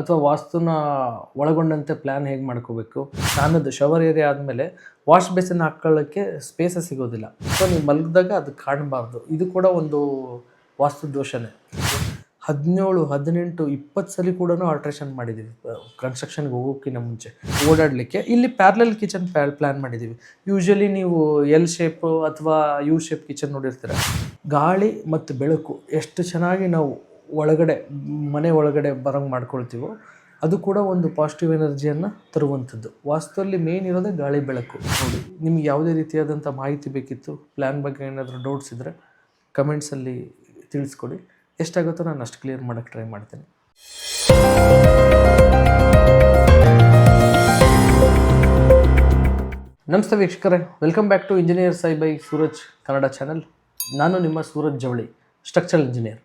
ಅಥವಾ ವಾಸ್ತುನ ಒಳಗೊಂಡಂತೆ ಪ್ಲ್ಯಾನ್ ಹೇಗೆ ಮಾಡ್ಕೋಬೇಕು? ಸ್ನಾನದ ಶವರ್ ಏರಿಯಾ ಆದಮೇಲೆ ವಾಶ್ ಬೇಸಿನ್ ಹಾಕೊಳ್ಳೋಕ್ಕೆ ಸ್ಪೇಸ ಸಿಗೋದಿಲ್ಲ. ಸೊ ನೀವು ಮಲಗಿದಾಗ ಅದು ಕಾಣಬಾರ್ದು. ಇದು ಕೂಡ ಒಂದು ವಾಸ್ತು ದೋಷನೇ. ಹದಿನೇಳು, ಹದಿನೆಂಟು, ಇಪ್ಪತ್ತು ಸಲ ಕೂಡ ಆಲ್ಟ್ರೇಷನ್ ಮಾಡಿದ್ದೀವಿ ಕನ್ಸ್ಟ್ರಕ್ಷನ್ಗೆ ಹೋಗೋಕ್ಕಿಂತ ಮುಂಚೆ. ಓಡಾಡಲಿಕ್ಕೆ ಇಲ್ಲಿ ಪ್ಯಾರ್ಲಲ್ ಕಿಚನ್ ಪ್ಲ್ಯಾನ್ ಮಾಡಿದ್ದೀವಿ ಯೂಶ್ವಲಿ ನೀವು ಎಲ್ ಶೇಪ್ ಅಥವಾ ಯು ಶೇಪ್ ಕಿಚನ್ ನೋಡಿರ್ತೀರ. ಗಾಳಿ ಮತ್ತು ಬೆಳಕು, ಎಷ್ಟು ಚೆನ್ನಾಗಿ ನಾವು ಒಳಗಡೆ, ಮನೆ ಒಳಗಡೆ ಬರೋಂಗೆ ಮಾಡ್ಕೊಳ್ತೀವೋ, ಅದು ಕೂಡ ಒಂದು ಪಾಸಿಟಿವ್ ಎನರ್ಜಿಯನ್ನು ತರುವಂಥದ್ದು. ವಾಸ್ತುವಲ್ಲಿ ಮೇನ್ ಇರೋದೇ ಗಾಳಿ ಬೆಳಕು. ನೋಡಿ, ನಿಮ್ಗೆ ಯಾವುದೇ ರೀತಿಯಾದಂಥ ಮಾಹಿತಿ ಬೇಕಿತ್ತು ಪ್ಲ್ಯಾನ್ ಬಗ್ಗೆ ಏನಾದರೂ ಡೌಟ್ಸ್ ಇದ್ದರೆ ಕಮೆಂಟ್ಸಲ್ಲಿ ತಿಳಿಸ್ಕೊಡಿ. ಎಷ್ಟಾಗುತ್ತೋ ನಾನು ಅಷ್ಟು ಕ್ಲಿಯರ್ ಮಾಡೋಕ್ಕೆ ಟ್ರೈ ಮಾಡ್ತೀನಿ. ನಮಸ್ತೆ ವೀಕ್ಷಕರೇ. Welcome back to engineer Sai by Suraj Kannada channel ನಾನು ನಿಮ್ಮ ಸೂರಜ್ ಜವಳಿ ಸ್ಟ್ರಕ್ಚರಲ್ ಇಂಜಿನಿಯರ್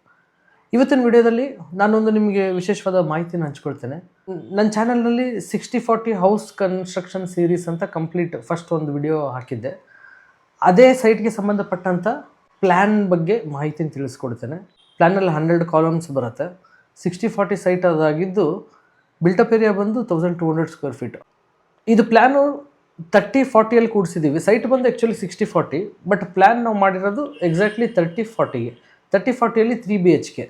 ಇವತ್ತಿನ ವಿಡಿಯೋದಲ್ಲಿ ನಾನೊಂದು ನಿಮಗೆ ವಿಶೇಷವಾದ ಮಾಹಿತಿನ ಹಂಚ್ಕೊಳ್ತೇನೆ. ನನ್ನ ಚಾನಲ್ನಲ್ಲಿ sixty forty house construction series ಅಂತ ಕಂಪ್ಲೀಟ್ ಫಸ್ಟ್ ಒಂದು ವಿಡಿಯೋ ಹಾಕಿದ್ದೆ. ಅದೇ ಸೈಟ್ಗೆ ಸಂಬಂಧಪಟ್ಟಂಥ ಪ್ಲ್ಯಾನ್ ಬಗ್ಗೆ ಮಾಹಿತಿನ ತಿಳಿಸ್ಕೊಡ್ತೇನೆ. ಪ್ಲ್ಯಾನಲ್ಲಿ ಹಂಡ್ರೆಡ್ ಕಾಲಮ್ಸ್ ಬರುತ್ತೆ. ಸಿಕ್ಸ್ಟಿ ಫಾರ್ಟಿ ಸೈಟ್ ಅದಾಗಿದ್ದು ಬಿಲ್ಟಪ್ ಏರಿಯಾ ಬಂದು thousand two hundred square feet ಇದು ಪ್ಲ್ಯಾನು ತರ್ಟಿ ಫಾರ್ಟಿಯಲ್ಲಿ ಕೂಡಿಸಿದ್ದೀವಿ ಸೈಟ್ ಬಂದು actually sixty forty but plan ನಾವು ಮಾಡಿರೋದು ಎಕ್ಸಾಕ್ಟ್ಲಿ ತರ್ಟಿ ಫಾರ್ಟಿಗೆ ತರ್ಟಿ ಫಾರ್ಟಿಯಲ್ಲಿ ತ್ರೀ ಬಿ ಎಚ್ ಕೆ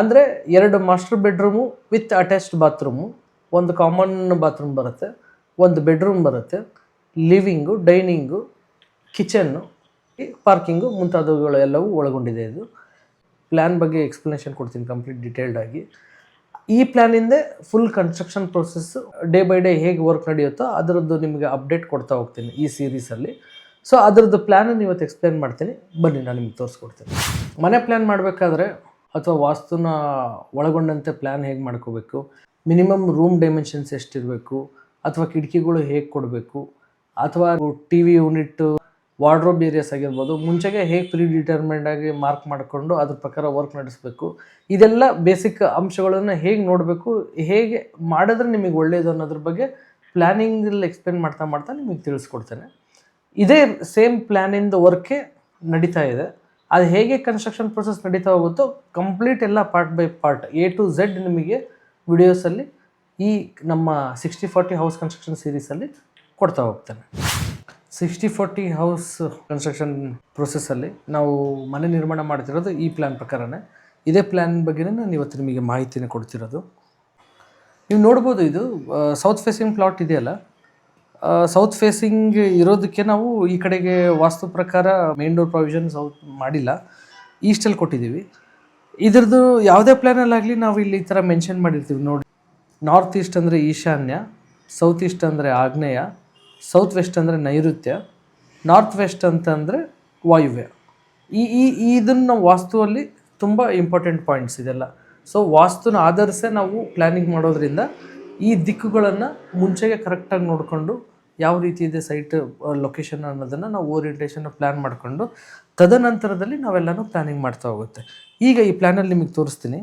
ಅಂದರೆ ಎರಡು master bedroom with attached bathroom ಒಂದು ಕಾಮನ್ ಬಾತ್ರೂಮ್ ಬರುತ್ತೆ, ಒಂದು ಬೆಡ್ರೂಮ್ ಬರುತ್ತೆ. ಲಿವಿಂಗು ಡೈನಿಂಗು ಕಿಚನ್ನು ಪಾರ್ಕಿಂಗು ಮುಂತಾದವುಗಳು ಎಲ್ಲವೂ ಒಳಗೊಂಡಿದೆ ಇದು. ಪ್ಲ್ಯಾನ್ ಬಗ್ಗೆ ಎಕ್ಸ್ಪ್ಲನೇಷನ್ ಕೊಡ್ತೀನಿ ಕಂಪ್ಲೀಟ್ ಡಿಟೇಲ್ಡ್ ಆಗಿ. ಈ ಪ್ಲ್ಯಾನಿಂದ full construction process day by day ಹೇಗೆ ವರ್ಕ್ ನಡೆಯುತ್ತೋ ಅದರದ್ದು ನಿಮಗೆ ಅಪ್ಡೇಟ್ ಕೊಡ್ತಾ ಹೋಗ್ತೀನಿ ಈ ಸೀರೀಸಲ್ಲಿ ಸೊ ಅದರದ್ದು ಪ್ಲ್ಯಾನನ್ನು ಇವತ್ತು ಎಕ್ಸ್ಪ್ಲೇನ್ ಮಾಡ್ತೀನಿ. ಬನ್ನಿ, ನಾನು ನಿಮ್ಗೆ ತೋರಿಸ್ಕೊಡ್ತೀನಿ. ಮನೆ ಪ್ಲ್ಯಾನ್ ಮಾಡಬೇಕಾದ್ರೆ ಅಥವಾ ವಾಸ್ತುನ ಒಳಗೊಂಡಂತೆ ಪ್ಲ್ಯಾನ್ ಹೇಗೆ ಮಾಡ್ಕೋಬೇಕು? ಮಿನಿಮಮ್ ರೂಮ್ ಡೈಮೆನ್ಷನ್ಸ್ ಎಷ್ಟಿರಬೇಕು? ಅಥವಾ ಕಿಟಕಿಗಳು ಹೇಗೆ ಕೊಡಬೇಕು? ಅಥವಾ T V unit wardrobe areas ಆಗಿರ್ಬೋದು, ಮುಂಚೆಗೆ ಹೇಗೆ ಪ್ರೀ ಡಿಟರ್ಮೆಂಟ್ ಆಗಿ ಮಾರ್ಕ್ ಮಾಡಿಕೊಂಡು ಅದ್ರ ಪ್ರಕಾರ ವರ್ಕ್ ನಡೆಸಬೇಕು? ಇದೆಲ್ಲ ಬೇಸಿಕ್ ಅಂಶಗಳನ್ನು ಹೇಗೆ ನೋಡಬೇಕು? ಹೇಗೆ ಮಾಡಿದ್ರೆ ನಿಮಗೆ ಒಳ್ಳೆಯದು ಅನ್ನೋದ್ರ ಬಗ್ಗೆ ಪ್ಲ್ಯಾನಿಂಗಲ್ಲಿ ಎಕ್ಸ್ಪ್ಲೇನ್ ಮಾಡ್ತಾ ಮಾಡ್ತಾ ನಿಮಗೆ ತಿಳಿಸ್ಕೊಡ್ತೇನೆ. ಇದೇ ಸೇಮ್ ಪ್ಲ್ಯಾನಿಂದ ವರ್ಕೇ ನಡೀತಾ ಇದೆ. ಅದು ಹೇಗೆ ಕನ್ಸ್ಟ್ರಕ್ಷನ್ ಪ್ರೊಸೆಸ್ ನಡೀತಾ ಹೋಗುತ್ತೋ ಕಂಪ್ಲೀಟ್ ಎಲ್ಲ part by part A to Z ನಿಮಗೆ ವಿಡಿಯೋಸಲ್ಲಿ ಈ ನಮ್ಮ ಸಿಕ್ಸ್ಟಿ ಫಾರ್ಟಿ ಹೌಸ್ ಕನ್ಸ್ಟ್ರಕ್ಷನ್ ಸೀರೀಸಲ್ಲಿ ಕೊಡ್ತಾ ಹೋಗ್ತೇನೆ. ಸಿಕ್ಸ್ಟಿ ಫೋರ್ಟಿ ಹೌಸ್ ಕನ್ಸ್ಟ್ರಕ್ಷನ್ ಪ್ರೊಸೆಸ್ಸಲ್ಲಿ ನಾವು ಮನೆ ನಿರ್ಮಾಣ ಮಾಡ್ತಿರೋದು ಈ ಪ್ಲ್ಯಾನ್ ಪ್ರಕಾರನೇ. ಇದೇ ಪ್ಲ್ಯಾನ್ ಬಗ್ಗೆನೇ ನಾನು ಇವತ್ತು ನಿಮಗೆ ಮಾಹಿತಿನ ಕೊಡ್ತಿರೋದು. ನೀವು ನೋಡ್ಬೋದು ಇದು ಸೌತ್ ಫೇಸಿಂಗ್ ಪ್ಲಾಟ್ ಇದೆಯಲ್ಲ? ಸೌತ್ ಫೇಸಿಂಗ್ ಇರೋದಕ್ಕೆ ನಾವು ಈ ಕಡೆಗೆ ವಾಸ್ತು ಪ್ರಕಾರ ಮೇನ್ ಡೋರ್ ಪ್ರೊವಿಷನ್ ಸೌತ್ ಮಾಡಿಲ್ಲ. ಈಸ್ಟಲ್ಲಿ ಕೊಟ್ಟಿದ್ದೀವಿ. ಇದ್ರದ್ದು ಯಾವುದೇ ಪ್ಲ್ಯಾನಲ್ಲಾಗಲಿ ನಾವು ಇಲ್ಲಿ ಈ ಥರ ಮೆನ್ಷನ್ ಮಾಡಿರ್ತೀವಿ ನೋಡಿ. ನಾರ್ತ್ ಈಸ್ಟ್ ಅಂದರೆ ಈಶಾನ್ಯ ಸೌತ್ ಈಸ್ಟ್ ಅಂದರೆ ಆಗ್ನೇಯ ಸೌತ್ ವೆಸ್ಟ್ ಅಂದರೆ ನೈಋತ್ಯ ನಾರ್ತ್ ವೆಸ್ಟ್ ಅಂತಂದರೆ ವಾಯುವ್ಯ. ಈ ಈ, ಇದನ್ನು ನಾವು ವಾಸ್ತುವಲ್ಲಿ ತುಂಬ ಇಂಪಾರ್ಟೆಂಟ್ ಪಾಯಿಂಟ್ಸ್ ಇದೆಲ್ಲ. ಸೊ ವಾಸ್ತುನ ಆಧರಿಸೇ ನಾವು ಪ್ಲ್ಯಾನಿಂಗ್ ಮಾಡೋದ್ರಿಂದ ಈ ದಿಕ್ಕುಗಳನ್ನು ಮುಂಚೆಗೆ ಕರೆಕ್ಟಾಗಿ ನೋಡಿಕೊಂಡು ಯಾವ ರೀತಿ ಇದೆ ಸೈಟ್ ಲೊಕೇಶನ್ ಅನ್ನೋದನ್ನು ನಾವು ಓರಿಯೆಂಟೇಷನ್ ಪ್ಲ್ಯಾನ್ ಮಾಡಿಕೊಂಡು, ತದನಂತರದಲ್ಲಿ ನಾವೆಲ್ಲನೂ ಪ್ಲ್ಯಾನಿಂಗ್ ಮಾಡ್ತಾ ಹೋಗುತ್ತೆ. ಈಗ ಈ ಪ್ಲ್ಯಾನಲ್ಲಿ ನಿಮಗೆ ತೋರಿಸ್ತೀನಿ.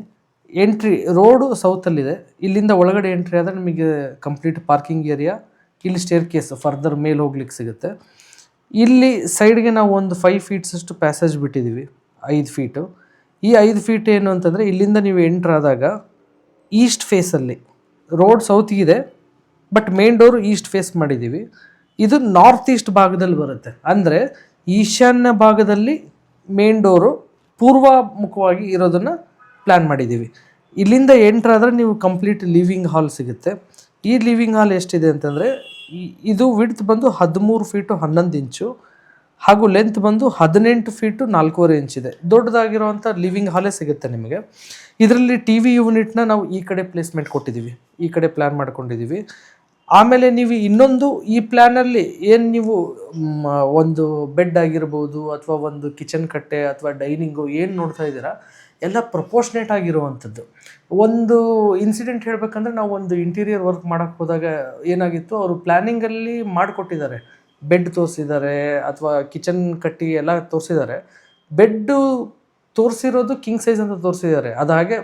ಎಂಟ್ರಿ ರೋಡು ಸೌತಲ್ಲಿದೆ ಇಲ್ಲಿಂದ ಒಳಗಡೆ ಎಂಟ್ರಿ ಆದರೆ ನಿಮಗೆ ಕಂಪ್ಲೀಟ್ ಪಾರ್ಕಿಂಗ್ ಏರಿಯಾ ಇಲ್ಲಿ ಸ್ಟೇರ್ ಕೇಸ್ ಫರ್ದರ್ ಮೇಲೆ ಹೋಗ್ಲಿಕ್ಕೆ ಸಿಗುತ್ತೆ. ಇಲ್ಲಿ ಸೈಡ್ಗೆ ನಾವು ಒಂದು ಫೈವ್ ಫೀಟ್ಸಷ್ಟು ಪ್ಯಾಸೇಜ್ ಬಿಟ್ಟಿದ್ದೀವಿ, ಐದು ಫೀಟು ಈ ಐದು ಫೀಟ್ ಏನು ಅಂತಂದರೆ ಇಲ್ಲಿಂದ ನೀವು ಎಂಟ್ರ್ ಆದಾಗ ಈಸ್ಟ್ ಫೇಸಲ್ಲಿ road ಸೌತ್ಗಿದೆ but main door east face ಮಾಡಿದ್ದೀವಿ. ಇದು ನಾರ್ತ್ ಈಸ್ಟ್ ಭಾಗದಲ್ಲಿ ಬರುತ್ತೆ. ಅಂದರೆ ಈಶಾನ್ಯ ಭಾಗದಲ್ಲಿ ಮೇನ್ ಡೋರು ಪೂರ್ವಮುಖವಾಗಿ ಇರೋದನ್ನು ಪ್ಲ್ಯಾನ್ ಮಾಡಿದ್ದೀವಿ. ಇಲ್ಲಿಂದ ಎಂಟ್ರಾದರೆ ನೀವು ಕಂಪ್ಲೀಟ್ ಲಿವಿಂಗ್ ಹಾಲ್ ಸಿಗುತ್ತೆ. ಈ ಲಿವಿಂಗ್ ಹಾಲ್ ಎಷ್ಟಿದೆ ಅಂತಂದರೆ ಇದು ವಿಡ್ತ್ ಬಂದು ಹದಿಮೂರು ಫೀಟು ಹನ್ನೊಂದು ಇಂಚು, ಹಾಗೂ ಲೆಂತ್ ಬಂದು ಹದಿನೆಂಟು ಫೀಟು ನಾಲ್ಕೂವರೆ ಇಂಚಿದೆ. ದೊಡ್ಡದಾಗಿರುವಂಥ ಲಿವಿಂಗ್ ಹಾಲೇ ಸಿಗುತ್ತೆ ನಿಮಗೆ. ಇದರಲ್ಲಿ ಟಿ ವಿ ಯೂನಿಟ್ನ ನಾವು ಈ ಕಡೆ ಪ್ಲೇಸ್ಮೆಂಟ್ ಕೊಟ್ಟಿದ್ದೀವಿ, ಈ ಕಡೆ ಪ್ಲ್ಯಾನ್ ಮಾಡ್ಕೊಂಡಿದ್ದೀವಿ. ಆಮೇಲೆ ನೀವು ಇನ್ನೊಂದು ಈ ಪ್ಲ್ಯಾನಲ್ಲಿ ಏನು ನೀವು ಒಂದು ಬೆಡ್ ಆಗಿರ್ಬೋದು ಅಥವಾ ಒಂದು ಕಿಚನ್ ಕಟ್ಟೆ ಅಥವಾ ಡೈನಿಂಗು ಏನು ನೋಡ್ತಾ ಇದ್ದೀರಾ, ಎಲ್ಲ ಪ್ರಪೋರ್ಷನೇಟ್ ಆಗಿರುವಂಥದ್ದು. ಒಂದು ಇನ್ಸಿಡೆಂಟ್ ಹೇಳಬೇಕಂದ್ರೆ ನಾವು ಒಂದು ಇಂಟೀರಿಯರ್ ವರ್ಕ್ ಮಾಡೋಕ್ಕೆ ಹೋದಾಗ ಏನಾಗಿತ್ತು, ಅವರು ಪ್ಲ್ಯಾನಿಂಗಲ್ಲಿ ಮಾಡಿಕೊಟ್ಟಿದ್ದಾರೆ. ಬೆಡ್ ತೋರಿಸಿದ್ದಾರೆ ಅಥವಾ ಕಿಚನ್ ಕಟ್ಟಿ ಎಲ್ಲ ತೋರಿಸಿದ್ದಾರೆ. ಬೆಡ್ಡು ತೋರಿಸಿರೋದು ಕಿಂಗ್ ಸೈಜ್ ಅಂತ ತೋರಿಸಿದ್ದಾರೆ. ಅದು ಹಾಗೆ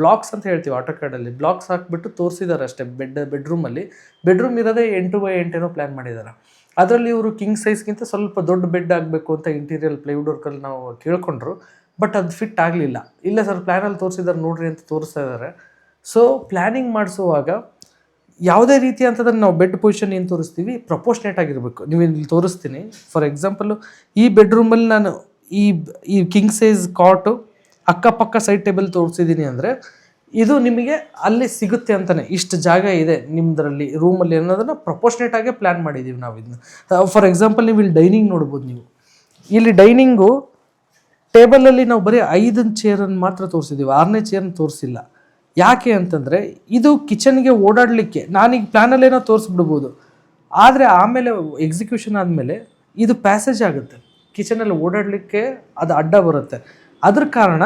ಬ್ಲಾಕ್ಸ್ ಅಂತ ಹೇಳ್ತೀವಿ ಆಟೋ ಕಾರ್ಡಲ್ಲಿ ಬ್ಲಾಕ್ಸ್ ಹಾಕ್ಬಿಟ್ಟು ತೋರಿಸಿದ್ದಾರೆ ಅಷ್ಟೇ, ಬೆಡ್ ಬೆಡ್ರೂಮಲ್ಲಿ ಬೆಡ್ರೂಮ್ ಇರೋದೇ ಎಂಟು ಬೈ ಎಂಟೇನೋ ಪ್ಲ್ಯಾನ್ ಮಾಡಿದ್ದಾರೆ. ಅದರಲ್ಲಿ ಇವರು ಕಿಂಗ್ ಸೈಜ್ಗಿಂತ ಸ್ವಲ್ಪ ದೊಡ್ಡ ಬೆಡ್ ಆಗಬೇಕು ಅಂತ ಇಂಟೀರಿಯರ್ ಪ್ಲೈವುಡ್ ವರ್ಕಲ್ಲಿ ನಾವು ಕೇಳ್ಕೊಂಡ್ರು ಬಟ್ ಅದು ಫಿಟ್ ಆಗಲಿಲ್ಲ. ಇಲ್ಲ ಸರ್ ಪ್ಲ್ಯಾನಲ್ಲಿ ತೋರಿಸಿದ್ದಾರೆ, ನೋಡ್ರಿ ಅಂತ ತೋರಿಸ್ತಾ ಇದ್ದಾರೆ. ಸೊ ಪ್ಲ್ಯಾನಿಂಗ್ ಮಾಡಿಸುವಾಗ ಯಾವುದೇ ರೀತಿ ಅಂತಂದ್ರೆ ನಾವು ಬೆಡ್ ಪೊಸಿಷನ್ ಏನು ತೋರಿಸ್ತೀವಿ ಪ್ರಪೋರ್ಷನೇಟ್ ಆಗಿರಬೇಕು. ನೀವು ಇಲ್ಲಿ ತೋರಿಸ್ತೀನಿ. ಫಾರ್ ಎಕ್ಸಾಂಪಲು ಈ ಬೆಡ್ರೂಮಲ್ಲಿ ನಾನು ಈ ಈ ಕಿಂಗ್ ಸೈಜ್ ಕಾಟು ಅಕ್ಕಪಕ್ಕ ಸೈಡ್ ಟೇಬಲ್ ತೋರಿಸಿದ್ದೀನಿ ಅಂದರೆ ಇದು ನಿಮಗೆ ಅಲ್ಲಿ ಸಿಗುತ್ತೆ ಅಂತಲೇ ಇಷ್ಟು ಜಾಗ ಇದೆ ನಿಮ್ಮದರಲ್ಲಿ ರೂಮಲ್ಲಿ ಅನ್ನೋದನ್ನು ಪ್ರಪೋರ್ಷನೇಟಾಗೆ ಪ್ಲ್ಯಾನ್ ಮಾಡಿದ್ದೀವಿ ನಾವು ಇದನ್ನ ಫಾರ್ ಎಕ್ಸಾಂಪಲ್ ನೀವು ಇಲ್ಲಿ ಡೈನಿಂಗ್ ನೋಡ್ಬೋದು ನೀವು. ಇಲ್ಲಿ ಡೈನಿಂಗು ಟೇಬಲಲ್ಲಿ ನಾವು ಬರೀ ಐದು ಚೇರನ್ನು ಮಾತ್ರ ತೋರಿಸಿದ್ದೀವಿ ಆರನೇ ಚೇರ್ನ ತೋರಿಸಿಲ್ಲ. ಯಾಕೆ ಅಂತಂದರೆ ಇದು ಕಿಚನ್ಗೆ ಓಡಾಡಲಿಕ್ಕೆ ನಾನೀಗ ಪ್ಲ್ಯಾನಲ್ಲೇನೋ ತೋರಿಸ್ಬಿಡ್ಬೋದು. ಆದರೆ ಆಮೇಲೆ ಎಕ್ಸಿಕ್ಯೂಷನ್ ಆದಮೇಲೆ ಇದು ಪ್ಯಾಸೇಜ್ ಆಗುತ್ತೆ. ಕಿಚನಲ್ಲಿ ಓಡಾಡಲಿಕ್ಕೆ ಅದು ಅಡ್ಡ ಬರುತ್ತೆ. ಅದ್ರ ಕಾರಣ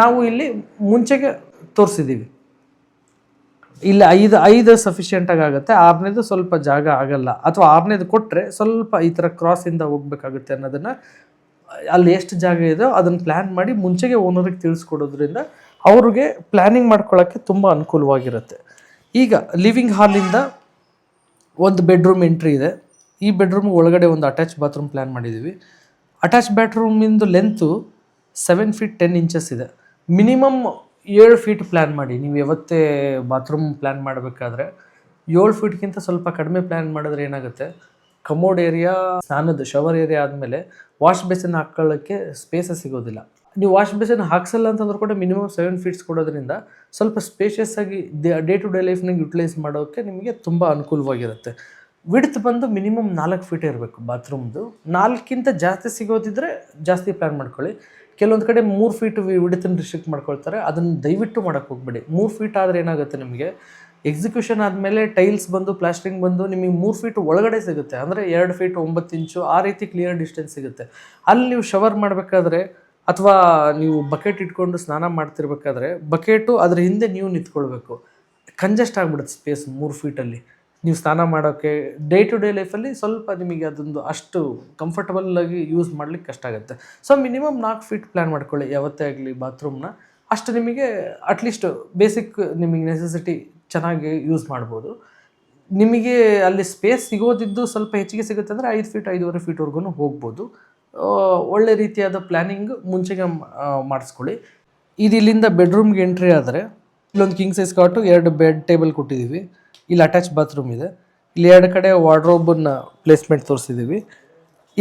ನಾವು ಇಲ್ಲಿ ಮುಂಚೆಗೆ ತೋರಿಸಿದ್ದೀವಿ. ಇಲ್ಲಿ ಐದು ಐದು ಸಫಿಷಿಯೆಂಟಾಗಿ ಆಗುತ್ತೆ. ಆರನೇದು ಸ್ವಲ್ಪ ಜಾಗ ಆಗಲ್ಲ. ಅಥವಾ ಆರನೇದು ಕೊಟ್ಟರೆ ಸ್ವಲ್ಪ ಈ ಥರ ಕ್ರಾಸಿಂದ ಹೋಗ್ಬೇಕಾಗುತ್ತೆ ಅನ್ನೋದನ್ನು ಅಲ್ಲಿ ಎಷ್ಟು ಜಾಗ ಇದೆಯೋ ಅದನ್ನು ಪ್ಲ್ಯಾನ್ ಮಾಡಿ ಮುಂಚೆಗೆ ಓನರಿಗೆ ತಿಳಿಸ್ಕೊಡೋದ್ರಿಂದ ಅವ್ರಿಗೆ ಪ್ಲ್ಯಾನಿಂಗ್ ಮಾಡ್ಕೊಳ್ಳೋಕ್ಕೆ ತುಂಬ ಅನುಕೂಲವಾಗಿರುತ್ತೆ. ಈಗ ಲಿವಿಂಗ್ ಹಾಲಿಂದ ಒಂದು ಬೆಡ್ರೂಮ್ ಎಂಟ್ರಿ ಇದೆ. ಈ ಬೆಡ್ರೂಮ್ ಒಳಗಡೆ ಒಂದು ಅಟ್ಯಾಚ್ ಬಾತ್ರೂಮ್ ಪ್ಲ್ಯಾನ್ ಮಾಡಿದ್ದೀವಿ. Attach ಬ್ಯಾಟ್ರೂಮಿಂದು length seven feet ten inches ಇದೆ. ಮಿನಿಮಮ್ ಏಳು ಫೀಟ್ ಪ್ಲ್ಯಾನ್ ಮಾಡಿ. ನೀವು ಯಾವತ್ತೇ ಬಾತ್ರೂಮ್ ಪ್ಲ್ಯಾನ್ ಮಾಡಬೇಕಾದ್ರೆ ಏಳು ಫೀಟ್ಗಿಂತ ಸ್ವಲ್ಪ ಕಡಿಮೆ ಪ್ಲ್ಯಾನ್ ಮಾಡಿದ್ರೆ ಏನಾಗುತ್ತೆ? ಕಮೋಡ್ ಏರಿಯಾ ಸ್ನಾನದ ಶವರ್ ಏರಿಯಾ ಆದಮೇಲೆ ವಾಶ್ ಬೇಸಿನ್ ಹಾಕೊಳ್ಳೋಕ್ಕೆ ಸ್ಪೇಸಸ್ ಸಿಗೋದಿಲ್ಲ. ನೀವು ವಾಶ್ ಬೇಸಿನ್ ಹಾಕ್ಸಲ್ಲ ಅಂತಂದ್ರೂ ಕೂಡ ಮಿನಿಮಮ್ ಸೆವೆನ್ ಫೀಟ್ಸ್ ಕೊಡೋದ್ರಿಂದ ಸ್ವಲ್ಪ ಸ್ಪೇಷಿಯಸ್ ಆಗಿ ಡೇ ಟು ಡೇ ಲೈಫ್ನಾಗ ಯುಟಿಲೈಸ್ ಮಾಡೋಕ್ಕೆ ನಿಮಗೆ ತುಂಬ ಅನುಕೂಲವಾಗಿರುತ್ತೆ. ವಿಡ್ತ್ ಬಂದು ಮಿನಿಮಮ್ ನಾಲ್ಕು ಫೀಟ್ ಇರಬೇಕು ಬಾತ್ರೂಮ್ದು. ನಾಲ್ಕಿಂತ ಜಾಸ್ತಿ ಸಿಗೋದಿದ್ರೆ ಜಾಸ್ತಿ ಪ್ಲ್ಯಾನ್ ಮಾಡ್ಕೊಳ್ಳಿ. ಕೆಲವೊಂದು ಕಡೆ ಮೂರು ಫೀಟ್ ವಿಡ್ತನ್ನು ರಿಸ್ಟ್ರಿಕ್ಟ್ ಮಾಡ್ಕೊಳ್ತಾರೆ. ಅದನ್ನು ದಯವಿಟ್ಟು ಮಾಡೋಕ್ಕೆ ಹೋಗ್ಬೇಡಿ. ಮೂರು ಫೀಟ್ ಆದರೆ ಏನಾಗುತ್ತೆ ನಿಮಗೆ? ಎಕ್ಸಿಕ್ಯೂಷನ್ ಆದಮೇಲೆ ಟೈಲ್ಸ್ ಬಂದು ಪ್ಲಾಸ್ಟ್ರಿಂಗ್ ಬಂದು ನಿಮಗೆ ಮೂರು ಫೀಟ್ ಒಳಗಡೆ ಸಿಗುತ್ತೆ. ಅಂದರೆ ಎರಡು ಫೀಟ್ ಒಂಬತ್ತು ಇಂಚು ಆ ರೀತಿ ಕ್ಲಿಯರ್ ಡಿಸ್ಟೆನ್ಸ್ ಸಿಗುತ್ತೆ. ಅಲ್ಲಿ ನೀವು ಶವರ್ ಮಾಡಬೇಕಾದ್ರೆ ಅಥವಾ ನೀವು ಬಕೆಟ್ ಇಟ್ಕೊಂಡು ಸ್ನಾನ ಮಾಡ್ತಿರ್ಬೇಕಾದ್ರೆ ಬಕೆಟು ಅದರ ಹಿಂದೆ ನೀವು ನಿಂತ್ಕೊಳ್ಬೇಕು. ಕಂಜೆಸ್ಟ್ ಆಗಿಬಿಡುತ್ತೆ ಸ್ಪೇಸ್ ಮೂರು ಫೀಟಲ್ಲಿ ನೀವು ಸ್ನಾನ ಮಾಡೋಕ್ಕೆ ಡೇ ಟು ಡೇ ಲೈಫಲ್ಲಿ ಸ್ವಲ್ಪ ನಿಮಗೆ ಅದೊಂದು ಅಷ್ಟು ಕಂಫರ್ಟಬಲ್ ಆಗಿ ಯೂಸ್ ಮಾಡ್ಲಿಕ್ಕೆ ಕಷ್ಟ ಆಗುತ್ತೆ. ಸೊ ಮಿನಿಮಮ್ ನಾಲ್ಕು ಫೀಟ್ ಪ್ಲ್ಯಾನ್ ಮಾಡ್ಕೊಳ್ಳಿ, ಯಾವತ್ತೇ ಆಗಲಿ ಬಾತ್ರೂಮ್ನ ಅಷ್ಟು ನಿಮಗೆ ಅಟ್ಲೀಸ್ಟ್ ಬೇಸಿಕ್ ನಿಮಗೆ ನೆಸೆಸಿಟಿ ಚೆನ್ನಾಗಿ ಯೂಸ್ ಮಾಡ್ಬೋದು. ನಿಮಗೆ ಅಲ್ಲಿ ಸ್ಪೇಸ್ ಸಿಗೋದಿದ್ದು ಸ್ವಲ್ಪ ಹೆಚ್ಚಿಗೆ ಸಿಗುತ್ತೆ ಅಂದರೆ ಐದು ಫೀಟ್ ಐದೂವರೆ ಫೀಟ್ವರೆಗೂ ಹೋಗ್ಬೋದು. ಒಳ್ಳೆ ರೀತಿಯಾದ ಪ್ಲ್ಯಾನಿಂಗ್ ಮುಂಚೆಗೆ ಮಾಡಿಸ್ಕೊಳ್ಳಿ. ಇದು ಇಲ್ಲಿಂದ ಬೆಡ್ರೂಮ್ಗೆ ಎಂಟ್ರಿ ಆದರೆ, ಇಲ್ಲೊಂದು ಕಿಂಗ್ ಸೈಜ್ ಕಾಟು ಎರಡು ಬೆಡ್ ಟೇಬಲ್ ಕೊಟ್ಟಿದ್ದೀವಿ. ಇಲ್ಲಿ ಅಟ್ಯಾಚ್ ಬಾತ್ರೂಮ್ ಇದೆ. ಇಲ್ಲಿ ಎರಡು ಕಡೆ ವಾರ್ಡ್ರೋಬನ್ನ ಪ್ಲೇಸ್ಮೆಂಟ್ ತೋರಿಸಿದ್ದೀವಿ.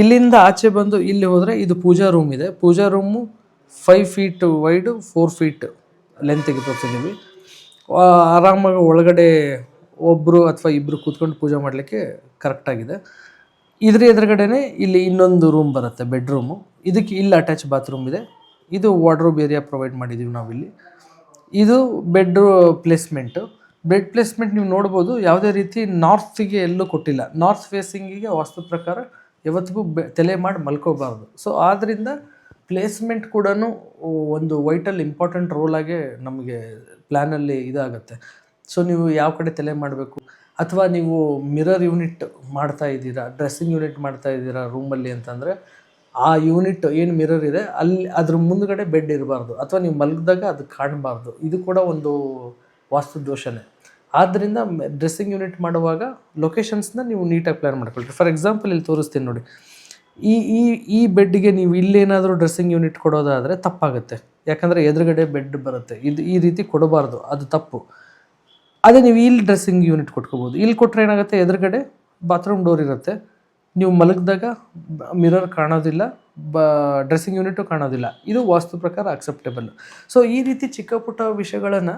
ಇಲ್ಲಿಂದ ಆಚೆ ಬಂದು ಇಲ್ಲಿ ಹೋದರೆ ಇದು ಪೂಜಾ ರೂಮ್ ಇದೆ. Pooja room five feet wide four feet ಲೆಂತಿಗೆ ತೋರಿಸಿದ್ದೀವಿ. ಆರಾಮಾಗಿ ಒಳಗಡೆ ಒಬ್ಬರು ಅಥವಾ ಇಬ್ಬರು ಕೂತ್ಕೊಂಡು ಪೂಜೆ ಮಾಡಲಿಕ್ಕೆ ಕರೆಕ್ಟಾಗಿದೆ ಇದ್ರ ಎದುರುಗಡೆನೆ ಇಲ್ಲಿ ಇನ್ನೊಂದು ರೂಮ್ ಬರುತ್ತೆ ಬೆಡ್ರೂಮು ಇದಕ್ಕೆ ಇಲ್ಲಿ ಅಟ್ಯಾಚ್ ಬಾತ್ರೂಮ್ ಇದೆ. ಇದು ವಾರ್ಡ್ರೋಬ್ ಏರಿಯಾ ಪ್ರೊವೈಡ್ ಮಾಡಿದ್ದೀವಿ ನಾವಿಲ್ಲಿ. ಇದು ಬೆಡ್ರೂ ಪ್ಲೇಸ್ಮೆಂಟು ಬೆಡ್ ಪ್ಲೇಸ್ಮೆಂಟ್ ನೀವು ನೋಡ್ಬೋದು, ಯಾವುದೇ ರೀತಿ ನಾರ್ತ್ಗೆ ಎಲ್ಲೂ ಕೊಟ್ಟಿಲ್ಲ. ನಾರ್ತ್ ಫೇಸಿಂಗಿಗೆ ವಾಸ್ತು ಪ್ರಕಾರ ಯಾವತ್ತಿಗೂ ಬೆ, ತಲೆ ಮಾಡಿ ಮಲ್ಕೋಬಾರ್ದು. ಸೊ ಆದ್ದರಿಂದ ಪ್ಲೇಸ್ಮೆಂಟ್ ಕೂಡ ಒಂದು ವೈಟಲ್ ಇಂಪಾರ್ಟೆಂಟ್ ರೋಲಾಗೆ ನಮಗೆ ಪ್ಲ್ಯಾನಲ್ಲಿ ಇದಾಗುತ್ತೆ. ಸೊ ನೀವು ಯಾವ ಕಡೆ ತಲೆ ಮಾಡಬೇಕು? ಅಥವಾ ನೀವು ಮಿರರ್ ಯೂನಿಟ್ ಮಾಡ್ತಾ ಇದ್ದೀರಾ, ಡ್ರೆಸ್ಸಿಂಗ್ ಯೂನಿಟ್ ಮಾಡ್ತಾ ಇದ್ದೀರಾ ರೂಮಲ್ಲಿ ಅಂತಂದರೆ, ಆ ಯೂನಿಟ್ ಏನು ಮಿರರ್ ಇದೆ, ಅಲ್ಲಿ ಅದ್ರ ಮುಂದ್ಗಡೆ ಬೆಡ್ ಇರಬಾರ್ದು. ಅಥವಾ ನೀವು ಮಲಗಿದಾಗ ಅದು ಕಾಣಬಾರ್ದು. ಇದು ಕೂಡ ಒಂದು ವಾಸ್ತು ದೋಷನೇ. ಆದ್ದರಿಂದ ಡ್ರೆಸ್ಸಿಂಗ್ ಯೂನಿಟ್ ಮಾಡುವಾಗ ಲೊಕೇಶನ್ಸ್ನ ನೀವು ನೀಟಾಗಿ ಪ್ಲ್ಯಾನ್ ಮಾಡ್ಕೊಳ್ರಿ. ಫಾರ್ ಎಕ್ಸಾಂಪಲ್ ಇಲ್ಲಿ ತೋರಿಸ್ತೀನಿ ನೋಡಿ. ಈ ಈ ಈ ಬೆಡ್ಗೆ ನೀವು ಇಲ್ಲೇನಾದರೂ ಡ್ರೆಸ್ಸಿಂಗ್ ಯೂನಿಟ್ ಕೊಡೋದಾದರೆ ತಪ್ಪಾಗುತ್ತೆ. ಯಾಕಂದರೆ ಎದುರುಗಡೆ ಬೆಡ್ ಬರುತ್ತೆ. ಇದು ಈ ರೀತಿ ಕೊಡಬಾರ್ದು. ಅದು ತಪ್ಪು. ಅದೇ ನೀವು ಇಲ್ಲಿ ಡ್ರೆಸ್ಸಿಂಗ್ ಯೂನಿಟ್ ಕೊಟ್ಕೋಬೋದು. ಇಲ್ಲಿ ಕೊಟ್ಟರೆ ಏನಾಗುತ್ತೆ? ಎದುರುಗಡೆ ಬಾತ್ರೂಮ್ ಡೋರ್ ಇರುತ್ತೆ. ನೀವು ಮಲಗಿದಾಗ ಮಿರರ್ ಕಾಣೋದಿಲ್ಲ. ಬ ಡ್ರೆಸ್ಸಿಂಗ್ ಯೂನಿಟು ಕಾಣೋದಿಲ್ಲ. ಇದು ವಾಸ್ತು ಪ್ರಕಾರ ಅಕ್ಸೆಪ್ಟೇಬಲ್ ಸೊ ಈ ರೀತಿ ಚಿಕ್ಕ ಪುಟ್ಟ ವಿಷಯಗಳನ್ನು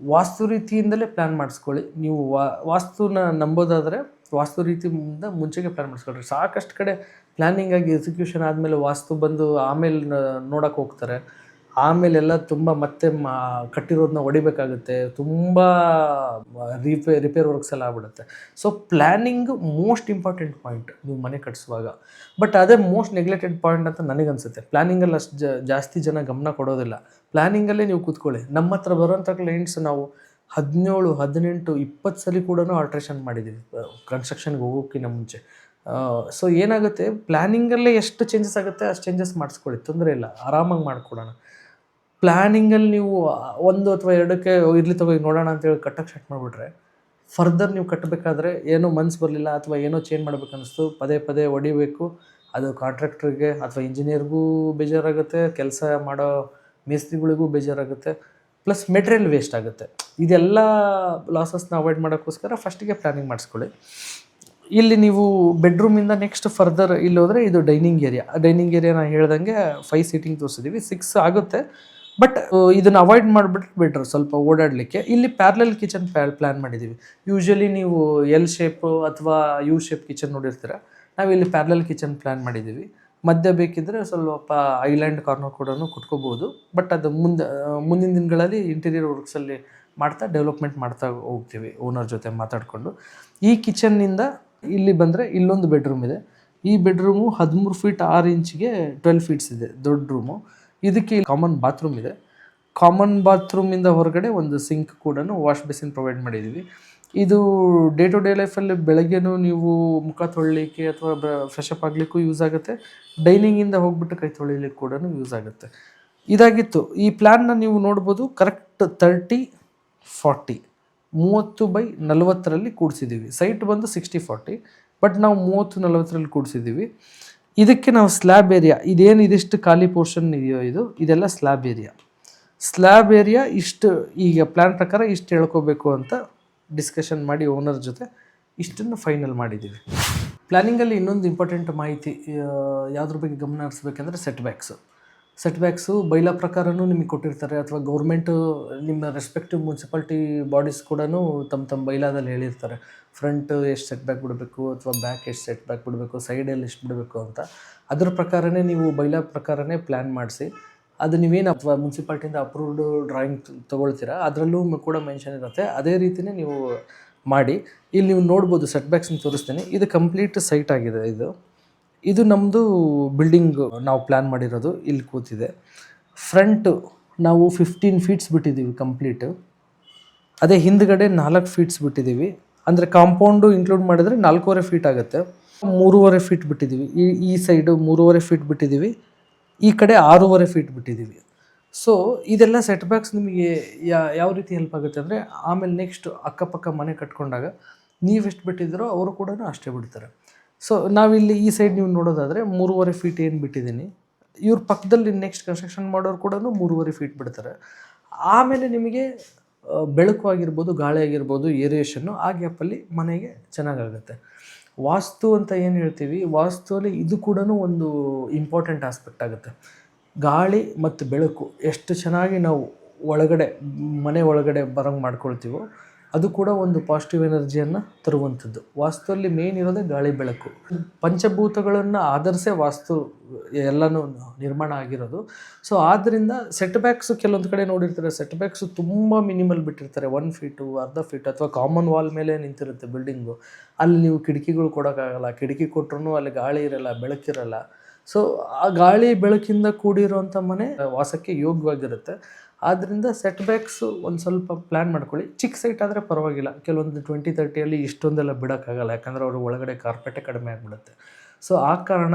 ವಾಸ್ತು ರೀತಿಯಿಂದಲೇ ಪ್ಲ್ಯಾನ್ ಮಾಡಿಸ್ಕೊಳ್ಳಿ. ನೀವು ವಾಸ್ತುನ ನಂಬೋದಾದರೆ ವಾಸ್ತು ರೀತಿಯಿಂದ ಮುಂಚೆಗೆ ಪ್ಲ್ಯಾನ್ ಮಾಡಿಸ್ಕೊಳ್ರಿ. ಸಾಕಷ್ಟು ಕಡೆ ಪ್ಲ್ಯಾನಿಂಗಾಗಿ ಎಕ್ಸಿಕ್ಯೂಷನ್ ಆದಮೇಲೆ ವಾಸ್ತು ಬಂದು ಆಮೇಲೆ ನೋಡೋಕೆ ಹೋಗ್ತಾರೆ. ಆಮೇಲೆ ಎಲ್ಲ ತುಂಬ ಮತ್ತೆ ಕಟ್ಟಿರೋದನ್ನ ಹೊಡಿಬೇಕಾಗುತ್ತೆ. ತುಂಬ ರಿಪೇ, ರಿಪೇರ್ ವರ್ಕ್ಸ್ ಎಲ್ಲ ಆಗ್ಬಿಡುತ್ತೆ. So planning most important point ನೀವು ಮನೆ ಕಟ್ಟಿಸುವಾಗ ಬಟ್ ಅದೇ ಮೋಸ್ಟ್ ನೆಗ್ಲೆಕ್ಟೆಡ್ ಪಾಯಿಂಟ್ ಅಂತ ನನಗನ್ಸುತ್ತೆ. ಪ್ಲ್ಯಾನಿಂಗಲ್ಲಿ ಅಷ್ಟು ಜಾಸ್ತಿ ಜನ ಗಮನ ಕೊಡೋದಿಲ್ಲ. ಪ್ಲ್ಯಾನಿಂಗಲ್ಲೇ ನೀವು ಕೂತ್ಕೊಳ್ಳಿ. ನಮ್ಮ ಹತ್ರ ಬರೋಂಥ ಕ್ಲೈಂಟ್ಸ್ ನಾವು ಹದಿನೇಳು ಹದಿನೆಂಟು, ಇಪ್ಪತ್ತು ಸಲ ಕೂಡ ಆಲ್ಟ್ರೇಷನ್ ಮಾಡಿದ್ದೀವಿ ಕನ್ಸ್ಟ್ರಕ್ಷನ್ಗೆ ಹೋಗೋಕ್ಕಿಂತ ಮುಂಚೆ. ಸೊ ಏನಾಗುತ್ತೆ? ಪ್ಲ್ಯಾನಿಂಗಲ್ಲೇ ಎಷ್ಟು ಚೇಂಜಸ್ ಆಗುತ್ತೆ ಅಷ್ಟು ಚೇಂಜಸ್ ಮಾಡಿಸ್ಕೊಳ್ಳಿ. ತೊಂದರೆ ಇಲ್ಲ. ಆರಾಮಾಗಿ ಮಾಡ್ಕೊಡೋಣ. ಪ್ಲ್ಯಾನಿಂಗಲ್ಲಿ ನೀವು ಒಂದು ಅಥವಾ ಎರಡಕ್ಕೆ ಇರ್ಲಿ ತಗೋ ನೋಡೋಣ ಅಂತೇಳಿ ಕಟ್ಟಕ್ಕೆ ಸ್ಟಾರ್ಟ್ ಮಾಡಿಬಿಟ್ರೆ ಫರ್ದರ್ ನೀವು ಕಟ್ಟಬೇಕಾದ್ರೆ ಏನೋ ಮನ್ಸು ಬರಲಿಲ್ಲ ಅಥವಾ ಏನೋ ಚೇಂಜ್ ಮಾಡ್ಬೇಕು ಅನ್ನಿಸ್ತು ಪದೇ ಪದೇ ಹೊಡಿಬೇಕು ಅದು ಕಾಂಟ್ರಾಕ್ಟ್ರಿಗೆ ಅಥವಾ ಇಂಜಿನಿಯರ್ಗೂ ಬೇಜಾರಾಗುತ್ತೆ, ಕೆಲಸ ಮಾಡೋ ಮೇಸ್ತ್ರಿಗಳಿಗೂ ಬೇಜಾರಾಗುತ್ತೆ ಪ್ಲಸ್ ಮೆಟೀರಿಯಲ್ ವೇಸ್ಟ್ ಆಗುತ್ತೆ. ಇದೆಲ್ಲ ಲಾಸಸ್ನ ಅವಾಯ್ಡ್ ಮಾಡೋಕ್ಕೋಸ್ಕರ ಫಸ್ಟಿಗೆ ಪ್ಲ್ಯಾನಿಂಗ್ ಮಾಡಿಸ್ಕೊಳ್ಳಿ. ಇಲ್ಲಿ ನೀವು ಬೆಡ್ರೂಮಿಂದ ನೆಕ್ಸ್ಟ್ ಫರ್ದರ್ ಇಲ್ಲಿ ಇದು ಡೈನಿಂಗ್ ಏರಿಯಾ ಡೈನಿಂಗ್ ಏರಿಯಾ ನಾನು ಹೇಳ್ದಂಗೆ ಫೈವ್ ಸೀಟಿಂಗ್ ತೋರಿಸಿದ್ದೀವಿ ಸಿಕ್ಸ್ ಆಗುತ್ತೆ. ಬಟ್ ಇದನ್ನು ಅವಾಯ್ಡ್ ಮಾಡಿಬಿಟ್ರೆ ಬೆಟ್ರ್ ಸ್ವಲ್ಪ ಓಡಾಡಲಿಕ್ಕೆ. ಇಲ್ಲಿ ಪ್ಯಾರ್ಲಲ್ ಕಿಚನ್ ಪ್ಲ್ಯಾನ್ ಮಾಡಿದ್ದೀವಿ ಯೂಶ್ವಲಿ ನೀವು ಎಲ್ ಶೇಪ್ ಅಥವಾ ಯು ಶೇಪ್ ಕಿಚನ್ ನೋಡಿರ್ತೀರ. ನಾವು ಇಲ್ಲಿ ಪ್ಯಾರ್ಲಲ್ ಕಿಚನ್ ಪ್ಲ್ಯಾನ್ ಮಾಡಿದ್ದೀವಿ ಮಧ್ಯ ಬೇಕಿದ್ದರೆ ಸ್ವಲ್ಪ ಐಲ್ಯಾಂಡ್ ಕಾರ್ನರ್ ಕೂಡ ಕುಟ್ಕೋಬೋದು ಬಟ್ ಅದು ಮುಂದೆ ಮುಂದಿನ ದಿನಗಳಲ್ಲಿ ಇಂಟೀರಿಯರ್ ವರ್ಕ್ಸಲ್ಲಿ ಮಾಡ್ತಾ ಡೆವಲಪ್ಮೆಂಟ್ ಮಾಡ್ತಾ ಹೋಗ್ತೀವಿ ಓನರ್ ಜೊತೆ ಮಾತಾಡಿಕೊಂಡು. ಈ ಕಿಚನ್ನಿಂದ ಇಲ್ಲಿ ಬಂದರೆ ಇಲ್ಲೊಂದು ಬೆಡ್ರೂಮ್ ಇದೆ. ಈ ಬೆಡ್ರೂಮು ಹದಿಮೂರು ಫೀಟ್ ಆರು ಇಂಚಿಗೆ ಟ್ವೆಲ್ ಫೀಟ್ಸ್ ಇದೆ, ದೊಡ್ಡ ರೂಮು ಇದಕ್ಕೆ ಕಾಮನ್ ಬಾತ್ರೂಮ್ ಇದೆ. ಕಾಮನ್ ಬಾತ್ರೂಮಿಂದ ಹೊರಗಡೆ ಒಂದು ಸಿಂಕ್ ಕೂಡ ವಾಶ್ ಬೇಸಿನ್ ಪ್ರೊವೈಡ್ ಮಾಡಿದ್ದೀವಿ. ಇದು ಡೇ ಟು ಡೇ ಲೈಫಲ್ಲಿ ಬೆಳಗ್ಗೆನೂ ನೀವು ಮುಖ ತೊಳಲಿಕ್ಕೆ ಅಥವಾ ಫ್ರೆಶ್ ಅಪ್ ಆಗಲಿಕ್ಕೂ ಯೂಸ್ ಆಗುತ್ತೆ. ಡೈನಿಂಗಿಂದ ಹೋಗ್ಬಿಟ್ಟು ಕೈ ತೊಳಿಲಿಕ್ಕೆ ಕೂಡ ಯೂಸ್ ಆಗುತ್ತೆ. ಇದಾಗಿತ್ತು. ಈ ಪ್ಲ್ಯಾನ್ನ ನೀವು ನೋಡ್ಬೋದು ಕರೆಕ್ಟ್ ತರ್ಟಿ ಫಾರ್ಟಿ ಮೂವತ್ತು ಬೈ ನಲವತ್ತರಲ್ಲಿ ಕೂಡಿಸಿದ್ದೀವಿ. ಸೈಟ್ ಬಂದು ಸಿಕ್ಸ್ಟಿ ಫಾರ್ಟಿ ಬಟ್ ನಾವು ಮೂವತ್ತು, ನಲವತ್ತರಲ್ಲಿ ಕೂಡಿಸಿದ್ದೀವಿ. ಇದಕ್ಕೆ ನಾವು ಸ್ಲ್ಯಾಬ್ ಏರಿಯಾ ಇದೇನು ಇದಿಷ್ಟು ಖಾಲಿ ಪೋರ್ಷನ್ ಇದೆಯೋ ಇದು, ಇದೆಲ್ಲ ಸ್ಲ್ಯಾಬ್ ಏರಿಯಾ ಸ್ಲ್ಯಾಬ್ ಏರಿಯಾ ಇಷ್ಟು ಈಗ ಪ್ಲ್ಯಾನ್ ಪ್ರಕಾರ ಇಷ್ಟು ಹೇಳ್ಕೋಬೇಕು ಅಂತ ಡಿಸ್ಕಷನ್ ಮಾಡಿ ಓನರ್ ಜೊತೆ ಇಷ್ಟನ್ನು ಫೈನಲ್ ಮಾಡಿದ್ದೀವಿ. ಪ್ಲ್ಯಾನಿಂಗಲ್ಲಿ ಇನ್ನೊಂದು ಇಂಪಾರ್ಟೆಂಟ್ ಮಾಹಿತಿ ಯಾವುದ್ರ ಬಗ್ಗೆ ಗಮನ ಹರಿಸ್ಬೇಕಂದ್ರೆ setbacks setbacks bylaw ಪ್ರಕಾರನೂ ನಿಮಗೆ ಕೊಟ್ಟಿರ್ತಾರೆ ಅಥವಾ ಗೌರ್ಮೆಂಟು ನಿಮ್ಮ ರೆಸ್ಪೆಕ್ಟಿವ್ ಮುನ್ಸಿಪಾಲ್ಟಿ ಬಾಡೀಸ್ ಕೂಡ ತಮ್ಮ ತಮ್ಮ ಬೈಲಾದಲ್ಲಿ ಹೇಳಿರ್ತಾರೆ. ಫ್ರಂಟ್ ಎಷ್ಟು ಸೆಟ್ ಬ್ಯಾಕ್ ಬಿಡಬೇಕು ಅಥವಾ ಬ್ಯಾಕ್ ಎಷ್ಟು ಸೆಟ್ ಬ್ಯಾಕ್ ಬಿಡಬೇಕು ಸೈಡಲ್ಲಿ ಎಷ್ಟು ಬಿಡಬೇಕು ಅಂತ. ಅದ್ರ ಪ್ರಕಾರನೇ ನೀವು ಬೈಲಾ ಪ್ರಕಾರನೇ ಪ್ಲ್ಯಾನ್ ಮಾಡಿಸಿ. ಅದು ನೀವೇನು ಅಥವಾ ಮುನ್ಸಿಪಾಲ್ಟಿಯಿಂದ ಅಪ್ರೂವ್ಡ್ ಡ್ರಾಯಿಂಗ್ ತೊಗೊಳ್ತೀರಾ? ಅದರಲ್ಲೂ ಕೂಡ ಮೆನ್ಷನ್ ಇರುತ್ತೆ. ಅದೇ ರೀತಿಯೇ ನೀವು ಮಾಡಿ. ಇಲ್ಲಿ ನೀವು ನೋಡ್ಬೋದು ಸೆಟ್ ಬ್ಯಾಕ್ಸ್ನ ತೋರಿಸ್ತೀನಿ. ಇದು ಕಂಪ್ಲೀಟ್ ಸೈಟ್ ಆಗಿದೆ ಇದು. ಇದು ನಮ್ಮದು ಬಿಲ್ಡಿಂಗ್ ನಾವು ಪ್ಲ್ಯಾನ್ ಮಾಡಿರೋದು ಇಲ್ಲಿ ಕೂತಿದೆ. ಫ್ರಂಟು ನಾವು ಫಿಫ್ಟೀನ್ ಫೀಟ್ಸ್ ಬಿಟ್ಟಿದ್ದೀವಿ ಕಂಪ್ಲೀಟು ಅದೇ ಹಿಂದ್ಗಡೆ ನಾಲ್ಕು ಫೀಟ್ಸ್ ಬಿಟ್ಟಿದ್ದೀವಿ. ಅಂದರೆ ಕಾಂಪೌಂಡು ಇನ್ಕ್ಲೂಡ್ ಮಾಡಿದರೆ ನಾಲ್ಕೂವರೆ ಫೀಟ್ ಆಗುತ್ತೆ. ಮೂರುವರೆ ಫೀಟ್ ಬಿಟ್ಟಿದ್ದೀವಿ. ಈ ಈ ಸೈಡು ಮೂರುವರೆ ಫೀಟ್ ಬಿಟ್ಟಿದ್ದೀವಿ. ಈ ಕಡೆ ಆರೂವರೆ ಫೀಟ್ ಬಿಟ್ಟಿದ್ದೀವಿ. ಸೊ ಇದೆಲ್ಲ ಸೆಟ್ ಬ್ಯಾಕ್ಸ್ ನಿಮಗೆ ಯಾವ ರೀತಿ ಹೆಲ್ಪ್ ಆಗುತ್ತೆ ಅಂದರೆ ಆಮೇಲೆ ನೆಕ್ಸ್ಟ್ ಅಕ್ಕಪಕ್ಕ ಮನೆ ಕಟ್ಕೊಂಡಾಗ ನೀವೆಷ್ಟು ಬಿಟ್ಟಿದ್ದೀರೋ ಅವರು ಕೂಡ ಅಷ್ಟೇ ಬಿಡ್ತಾರೆ. ಸೊ ನಾವಿಲ್ಲಿ ಈ ಸೈಡ್ ನೀವು ನೋಡೋದಾದರೆ ಮೂರುವರೆ ಫೀಟ್ ಏನು ಬಿಟ್ಟಿದ್ದೀನಿ ಇವ್ರ ಪಕ್ಕದಲ್ಲಿ ನೆಕ್ಸ್ಟ್ ಕನ್ಸ್ಟ್ರಕ್ಷನ್ ಮಾಡೋರು ಕೂಡ ಮೂರುವರೆ ಫೀಟ್ ಬಿಡ್ತಾರೆ. ಆಮೇಲೆ ನಿಮಗೆ ಬೆಳಕು ಆಗಿರ್ಬೋದು, ಗಾಳಿ ಆಗಿರ್ಬೋದು ಏರಿಯೇಷನ್ನು ಆ ಗ್ಯಾಪಲ್ಲಿ ಮನೆಗೆ ಚೆನ್ನಾಗಾಗುತ್ತೆ. ವಾಸ್ತು ಅಂತ ಏನು ಹೇಳ್ತೀವಿ? ವಾಸ್ತುವಲ್ಲಿ ಇದು ಕೂಡ ಒಂದು ಇಂಪಾರ್ಟೆಂಟ್ ಆಸ್ಪೆಕ್ಟ್ ಆಗುತ್ತೆ. ಗಾಳಿ ಮತ್ತು ಬೆಳಕು ಎಷ್ಟು ಚೆನ್ನಾಗಿ ನಾವು ಒಳಗಡೆ, ಮನೆ ಒಳಗಡೆ ಬರೋಂಗೆ ಮಾಡ್ಕೊಳ್ತೀವೋ ಅದು ಕೂಡ ಒಂದು ಪಾಸಿಟಿವ್ ಎನರ್ಜಿಯನ್ನು ತರುವಂಥದ್ದು. ವಾಸ್ತುವಲ್ಲಿ ಮೇನ್ ಇರೋದೇ ಗಾಳಿ ಬೆಳಕು. ಪಂಚಭೂತಗಳನ್ನು ಆಧರಿಸೇ ವಾಸ್ತು, ಎಲ್ಲನೂ ನಿರ್ಮಾಣ ಆಗಿರೋದು. ಸೊ ಆದ್ದರಿಂದ ಸೆಟ್ ಬ್ಯಾಕ್ಸು ಕೆಲವೊಂದು ಕಡೆ ನೋಡಿರ್ತಾರೆ. ಸೆಟ್ ಬ್ಯಾಕ್ಸು ತುಂಬ ಮಿನಿಮಲ್ ಬಿಟ್ಟಿರ್ತಾರೆ. ಒನ್ ಫೀಟು ಅರ್ಧ ಫೀಟ್ ಅಥವಾ ಕಾಮನ್ ವಾಲ್ ಮೇಲೆ ನಿಂತಿರುತ್ತೆ ಬಿಲ್ಡಿಂಗು ಅಲ್ಲಿ ನೀವು ಕಿಟಕಿಗಳು ಕೊಡೋಕ್ಕಾಗಲ್ಲ. ಕಿಟಕಿ ಕೊಟ್ಟರು ಅಲ್ಲಿ ಗಾಳಿ ಇರಲ್ಲ ಬೆಳಕಿರಲ್ಲ ಸೊ ಆ ಗಾಳಿ ಬೆಳಕಿಂದ ಕೂಡಿರುವಂಥ ಮನೆ ವಾಸಕ್ಕೆ ಯೋಗ್ಯವಾಗಿರುತ್ತೆ. ಆದ್ದರಿಂದ ಸೆಟ್ ಬ್ಯಾಕ್ಸು ಒಂದು ಸ್ವಲ್ಪ ಪ್ಲ್ಯಾನ್ ಮಾಡ್ಕೊಳ್ಳಿ. ಚಿಕ್ಕ ಸೈಟ್ ಆದರೆ ಪರವಾಗಿಲ್ಲ. ಕೆಲವೊಂದು ಟ್ವೆಂಟಿ ತರ್ಟಿಯಲ್ಲಿ ಇಷ್ಟೊಂದೆಲ್ಲ ಬಿಡೋಕ್ಕಾಗಲ್ಲ. ಯಾಕಂದರೆ ಅವರು ಒಳಗಡೆ ಕಾರ್ಪೆಟೇ ಕಡಿಮೆ ಆಗಿಬಿಡುತ್ತೆ. ಸೊ ಆ ಕಾರಣ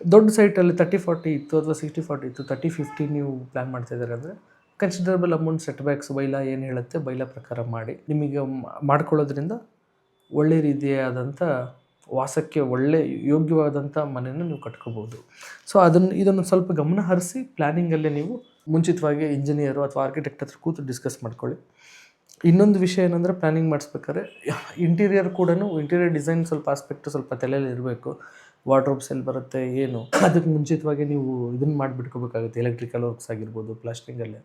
ದೊಡ್ಡ ಸೈಟಲ್ಲಿ ತರ್ಟಿ ಫಾರ್ಟಿ ಇತ್ತು ಅಥವಾ ಸಿಕ್ಸ್ಟಿ ಫಾರ್ಟಿ ಇತ್ತು ತರ್ಟಿ ಫಿಫ್ಟಿ ನೀವು ಪ್ಲ್ಯಾನ್ ಮಾಡ್ತಾ ಇದ್ದಾರೆ ಅಂದರೆ considerable amount setbacks bylaw ಏನು ಹೇಳುತ್ತೆ ಬೈಲ ಪ್ರಕಾರ ಮಾಡಿ. ನಿಮಗೆ ಮಾಡ್ಕೊಳ್ಳೋದ್ರಿಂದ ಒಳ್ಳೆ ರೀತಿಯಾದಂಥ ವಾಸಕ್ಕೆ ಒಳ್ಳೆ ಯೋಗ್ಯವಾದಂಥ ಮನೆಯನ್ನು ನೀವು ಕಟ್ಕೋಬೋದು. ಸೊ ಅದನ್ನು, ಇದನ್ನು ಸ್ವಲ್ಪ ಗಮನ ಹರಿಸಿ ಪ್ಲ್ಯಾನಿಂಗಲ್ಲೇ ನೀವು ಮುಂಚಿತವಾಗಿ ಇಂಜಿನಿಯರು ಅಥವಾ ಆರ್ಕಿಟೆಕ್ಟ್ ಹತ್ರ ಕೂತು ಡಿಸ್ಕಸ್ ಮಾಡ್ಕೊಳ್ಳಿ. ಇನ್ನೊಂದು ವಿಷಯ ಏನಂದರೆ ಪ್ಲ್ಯಾನಿಂಗ್ ಮಾಡಿಸ್ಬೇಕಾದ್ರೆ ಇಂಟೀರಿಯರ್ ಕೂಡ ಇಂಟೀರಿಯರ್ ಡಿಸೈನ್ ಸ್ವಲ್ಪ ಆಸ್ಪೆಕ್ಟ್ ಸ್ವಲ್ಪ ತಲೆಯಲ್ಲಿ ಇರಬೇಕು. ವಾರ್ಡ್ರೋಬ್ಸ್ ಎಲ್ಲಿ ಬರುತ್ತೆ, ಏನು? ಅದಕ್ಕೆ ಮುಂಚಿತವಾಗಿ ನೀವು ಇದನ್ನು ಮಾಡಿಬಿಟ್ಕೋಬೇಕಾಗುತ್ತೆ. ಎಲೆಕ್ಟ್ರಿಕಲ್ ವರ್ಕ್ಸ್ ಆಗಿರ್ಬೋದು ಪ್ಲಾಸ್ಟಿಂಗಲ್ಲೇ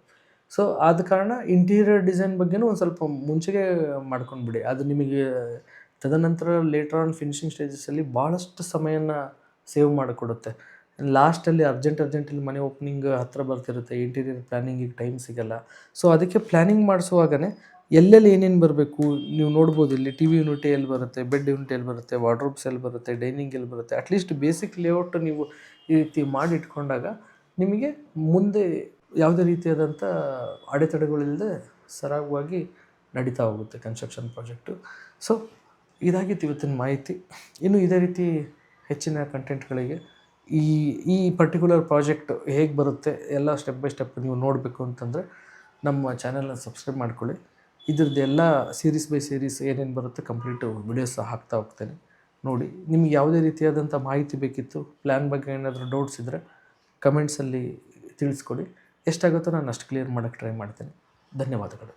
ಸೊ ಆದ ಕಾರಣ ಇಂಟೀರಿಯರ್ ಡಿಸೈನ್ ಬಗ್ಗೆನೂ ಒಂದು ಸ್ವಲ್ಪ ಮುಂಚೆಗೆ ಮಾಡ್ಕೊಂಡ್ಬಿಡಿ. ಅದು ನಿಮಗೆ ತದನಂತರ ಲೇಟರ್ ಆನ್ ಫಿನಿಶಿಂಗ್ ಸ್ಟೇಜಸಲ್ಲಿ ಭಾಳಷ್ಟು ಸಮಯನ ಸೇವ್ ಮಾಡಿಕೊಡುತ್ತೆ. ಲಾಸ್ಟಲ್ಲಿ ಅರ್ಜೆಂಟ್ ಅರ್ಜೆಂಟಲ್ಲಿ ಮನೆ ಓಪನಿಂಗ್ ಹತ್ತಿರ ಬರ್ತಿರುತ್ತೆ ಇಂಟೀರಿಯರ್ ಪ್ಲ್ಯಾನಿಂಗಿಗೆ ಟೈಮ್ ಸಿಗಲ್ಲ. ಸೊ ಅದಕ್ಕೆ ಪ್ಲ್ಯಾನಿಂಗ್ ಮಾಡಿಸುವಾಗಲೇ ಎಲ್ಲೆಲ್ಲಿ ಏನೇನು ಬರಬೇಕು, ನೀವು ನೋಡ್ಬೋದು ಇಲ್ಲಿ ಟಿ ವಿ ಯೂನಿಟ್ ಎಲ್ಲಿ ಬರುತ್ತೆ ಬೆಡ್ ಯೂನಿಟ್ ಎಲ್ಲಿ ಬರುತ್ತೆ ವಾರ್ಡ್ರೋಬ್ಸ್ ಎಲ್ಲಿ ಬರುತ್ತೆ ಡೈನಿಂಗ್ ಎಲ್ಲಿ ಬರುತ್ತೆ ಅಟ್ಲೀಸ್ಟ್ ಬೇಸಿಕ್ ಲೇಔಟ್ ನೀವು ಈ ರೀತಿ ಮಾಡಿ ಇಟ್ಕೊಂಡಾಗ ನಿಮಗೆ ಮುಂದೆ ಯಾವುದೇ ರೀತಿಯಾದಂಥ ಅಡೆತಡೆಗಳಿಲ್ಲದೆ ಸರಾಗವಾಗಿ ನಡೀತಾ ಹೋಗುತ್ತೆ ಕನ್ಸ್ಟ್ರಕ್ಷನ್ ಪ್ರಾಜೆಕ್ಟು ಸೊ ಇದಾಗಿತ್ತು ಇವತ್ತಿನ ಮಾಹಿತಿ. ಇನ್ನು ಇದೇ ರೀತಿ ಹೆಚ್ಚಿನ ಕಂಟೆಂಟ್ಗಳಿಗೆ ಈ ಈ ಪರ್ಟಿಕ್ಯುಲರ್ ಪ್ರಾಜೆಕ್ಟ್ ಹೇಗೆ ಬರುತ್ತೆ ಎಲ್ಲ ಸ್ಟೆಪ್ ಬೈ ಸ್ಟೆಪ್ ನೀವು ನೋಡಬೇಕು ಅಂತಂದರೆ ನಮ್ಮ ಚಾನಲ್ನ ಸಬ್ಸ್ಕ್ರೈಬ್ ಮಾಡ್ಕೊಳ್ಳಿ. ಇದ್ರದ್ದು ಎಲ್ಲ ಸೀರೀಸ್ ಬೈ ಸೀರೀಸ್ ಏನೇನು ಬರುತ್ತೆ ಕಂಪ್ಲೀಟು ವಿಡಿಯೋಸ್ ಹಾಕ್ತಾ ಹೋಗ್ತೇನೆ. ನೋಡಿ, ನಿಮ್ಗೆ ಯಾವುದೇ ರೀತಿಯಾದಂಥ ಮಾಹಿತಿ ಬೇಕಿತ್ತು ಪ್ಲ್ಯಾನ್ ಬಗ್ಗೆ ಏನಾದರೂ ಡೌಟ್ಸ್ ಇದ್ದರೆ ಕಮೆಂಟ್ಸಲ್ಲಿ ತಿಳಿಸ್ಕೊಡಿ. ಎಷ್ಟಾಗುತ್ತೋ ನಾನು ಅಷ್ಟು ಕ್ಲಿಯರ್ ಮಾಡೋಕ್ಕೆ ಟ್ರೈ ಮಾಡ್ತೇನೆ. ಧನ್ಯವಾದಗಳು.